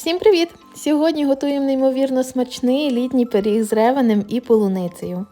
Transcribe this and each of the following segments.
Всім привіт! Сьогодні готуємо неймовірно смачний літній пиріг з ревенем і полуницею.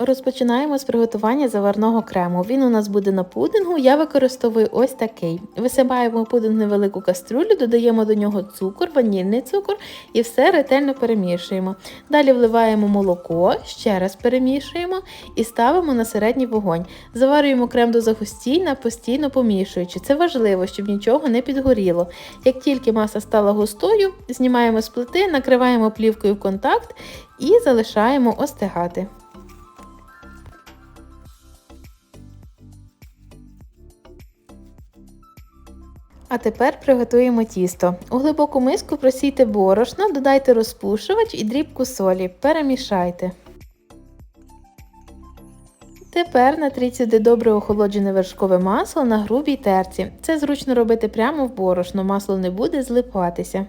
Розпочинаємо з приготування заварного крему. Він у нас буде на пудингу. Я використовую ось такий. Висипаємо пудинг в невелику каструлю, додаємо до нього цукор, ванільний цукор і все ретельно перемішуємо. Далі вливаємо молоко, ще раз перемішуємо і ставимо на середній вогонь. Заварюємо крем до загустіння, постійно помішуючи. Це важливо, щоб нічого не підгоріло. Як тільки маса стала густою, знімаємо з плити, накриваємо плівкою в контакт і залишаємо остигати. А тепер приготуємо тісто. У глибоку миску просійте борошно, додайте розпушувач і дрібку солі. Перемішайте. Тепер натріть сюди добре охолоджене вершкове масло на грубій терці. Це зручно робити прямо в борошно, масло не буде злипатися.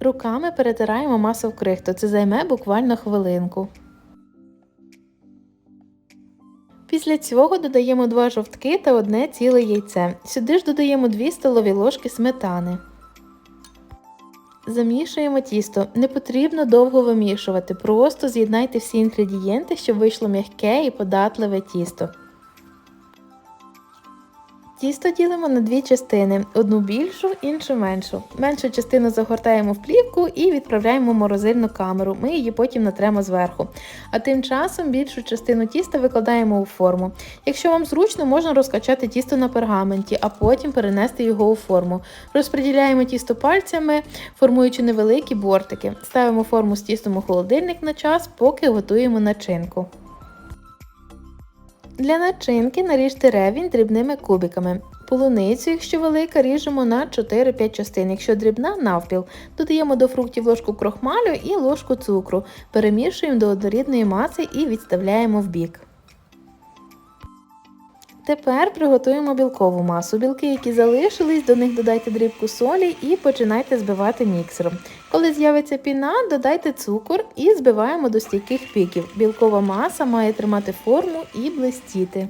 Руками перетираємо масу в крихту. Це займе буквально хвилинку. Після цього додаємо 2 жовтки та одне ціле яйце. Сюди ж додаємо 2 столові ложки сметани. Замішуємо тісто. Не потрібно довго вимішувати, просто з'єднайте всі інгредієнти, щоб вийшло м'яке і податливе тісто. Тісто ділимо на дві частини: одну більшу, іншу меншу. Меншу частину загортаємо в плівку і відправляємо в морозильну камеру. Ми її потім натремо зверху. А тим часом більшу частину тіста викладаємо у форму. Якщо вам зручно, можна розкачати тісто на пергаменті, а потім перенести його у форму. Розподіляємо тісто пальцями, формуючи невеликі бортики. Ставимо форму з тістом у холодильник на час, поки готуємо начинку. Для начинки наріжте ревінь дрібними кубиками. Полуницю, якщо велика, ріжемо на 4-5 частин, якщо дрібна навпіл. Додаємо до фруктів ложку крохмалю і ложку цукру. Перемішуємо до однорідної маси і відставляємо в бік. Тепер приготуємо білкову масу. Білки, які залишились, до них додайте дрібку солі і починайте збивати міксером. Коли з'явиться піна, додайте цукор і збиваємо до стійких піків. Білкова маса має тримати форму і блистіти.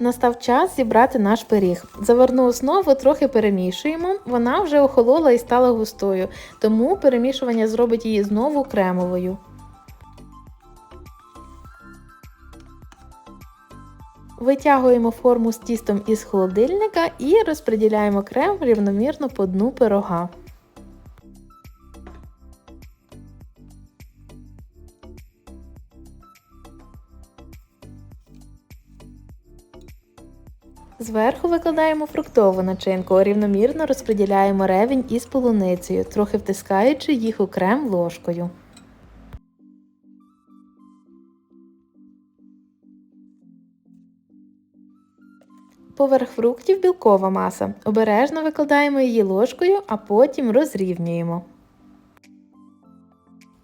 Настав час зібрати наш пиріг. Заварну основу трохи перемішуємо, вона вже охолола і стала густою, тому перемішування зробить її знову кремовою. Витягуємо форму з тістом із холодильника і розподіляємо крем рівномірно по дну пирога. Зверху викладаємо фруктову начинку, рівномірно розподіляємо ревінь із полуницею, трохи втискаючи їх у крем ложкою. Поверх фруктів білкова маса. Обережно викладаємо її ложкою, а потім розрівнюємо.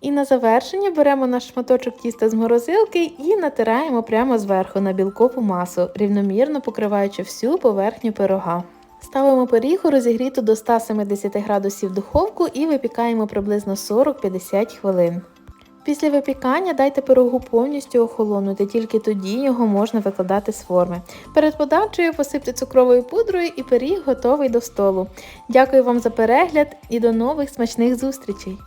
І на завершення беремо наш шматочок тіста з морозилки і натираємо прямо зверху на білкову масу, рівномірно покриваючи всю поверхню пирога. Ставимо пиріг у розігріту до 170 градусів духовку і випікаємо приблизно 40-50 хвилин. Після випікання дайте пирогу повністю охолонути, тільки тоді його можна викладати з форми. Перед подачею посипте цукровою пудрою і пиріг готовий до столу. Дякую вам за перегляд і до нових смачних зустрічей!